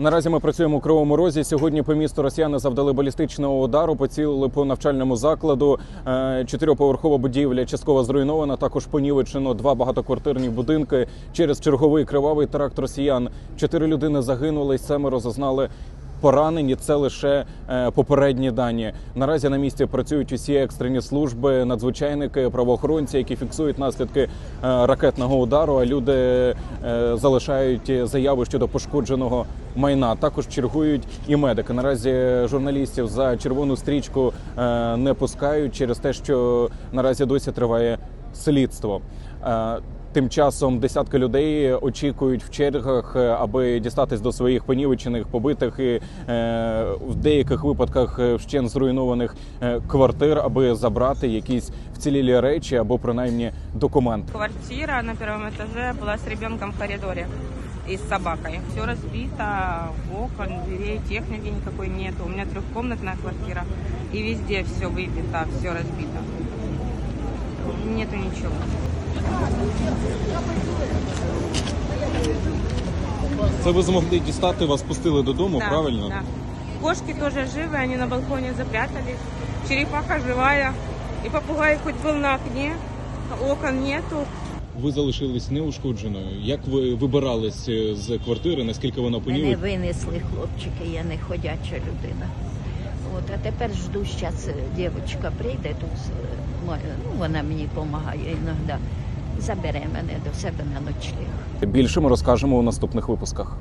Наразі ми працюємо у Кривому Розі. Сьогодні по місту росіяни завдали балістичного удару, поцілили по навчальному закладу. Е, Чотириповерхова будівля частково зруйнована. Також понівечено два багатоквартирні будинки через черговий кривавий теракт росіян. Чотири людини загинули, семеро зазнали. Поранені це лише е, попередні дані. Наразі на місці працюють усі екстрені служби, надзвичайники, правоохоронці, які фіксують наслідки е, ракетного удару. А люди е, залишають заяви щодо пошкодженого майна. Також чергують і медики. Наразі журналістів за червону стрічку не пускають через те, що наразі досі триває слідство. Е, Тим часом десятки людей очікують в чергах, е, аби дістатись до своїх понівечених, побитих і е, в деяких випадках е, вщен зруйнованих е, квартир, аби забрати якісь вцілілі речі або принаймні документи. Квартира на первом этаже была с ребенком в коридоре и с собакой. Все разбито, окон, дверей, техники никакой нету. У меня трехкомнатная квартира, и везде все выбито, все разбито. Нету ничего. Це ви змогли дістати, вас пустили додому, Да, да. Кошки тоже живы, они на балконе запрятались. Черепаха живая. И попугай хоть был на окне, окон нету. Ви залишились неушкодженою. Як ви вибирались е, з квартири? Наскільки вона Мене винесли хлопчики, я не ходяча людина. Тепер жду, зараз дівчинка прийде тут, е, ну, вона мені допомагає іноді. Забере мене до себе на ночліг. Більше ми розкажемо у наступних випусках.